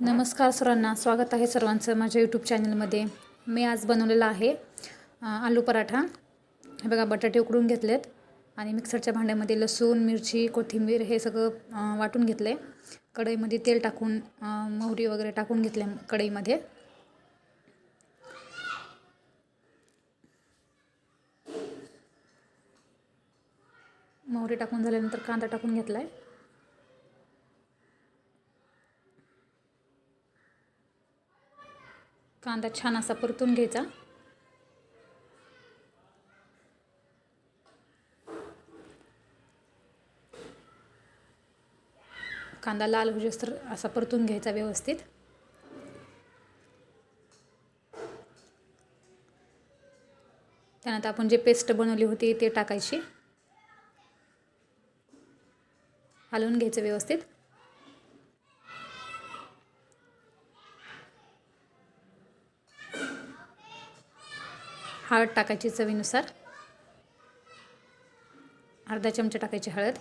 नमस्कार सरांना स्वागत आहे सर्वांचं माझ्या यूट्यूब चॅनलमध्ये मी आज बनवलेला आहे आलू पराठा. हे बघा बटाटे उकडून घेतलेत आणि मिक्सरच्या भांड्यामध्ये लसूण मिरची कोथिंबीर हे सगळं वाटून घेतलं. आहे कढईमध्ये तेल टाकून मोहरी वगैरे टाकून घेतल्या कढईमध्ये. मोहरी टाकून झाल्यानंतर कांदा टाकून घेतला आहे कांदा छान असा परतून घ्यायचा. कांदा लाल होईस्तर असा परतून घ्यायचा व्यवस्थित. त्यानंतर आपण जे पेस्ट बनवली होती ते टाकायची. हलवून घ्यायचं व्यवस्थित. हळद टाकायची चवीनुसार. अर्धा चमचा टाकायची हळद.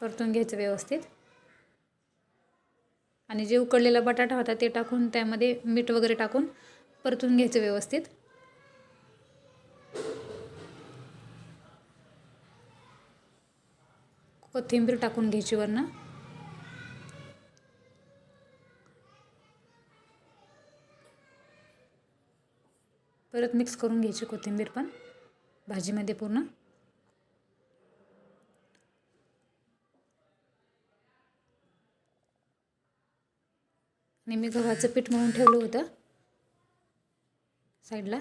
परतून घ्यायचं व्यवस्थित. आणि जे उकडलेला बटाटा होता ते टाकून त्यामध्ये मीठ वगैरे टाकून परतून घ्यायचं व्यवस्थित. कोथिंबीर टाकून घ्यायची वरनं. परत मिक्स करून घ्यायची कोथिंबीर पण भाजीमध्ये पूर्ण. आणि मी गव्हाचं पीठ म्हणून ठेवलं होतं साईडला.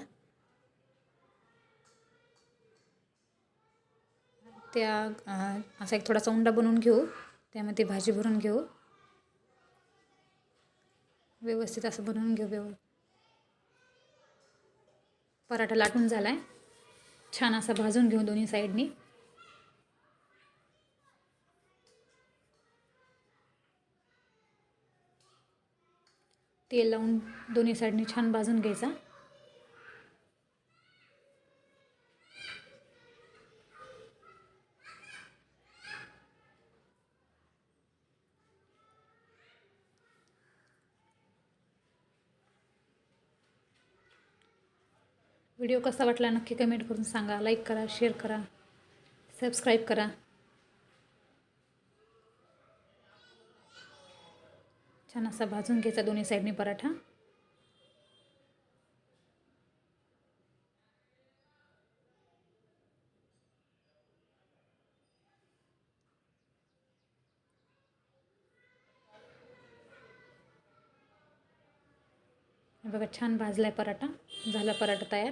त्या असा एक थोडासा उंडा बनवून घेऊ त्यामध्ये भाजी भरून घेऊ. व्यवस्थित असं बनवून घेऊ व्यव पराठा लाटून झाला आहे छान असा भाजून घेऊ दोन्ही साईडनी. तेल लावून दोन्ही साईडनी छान भाजून घ्यायचा. व्हिडिओ कसा वाटला नक्की कमेंट करून सांगा. लाईक करा शेअर करा सबस्क्राईब करा. छान असा भाजून घ्यायचा दोन्ही साईडने पराठा. बघा छान भाजला आहे पराठा. झाला पराठा तयार.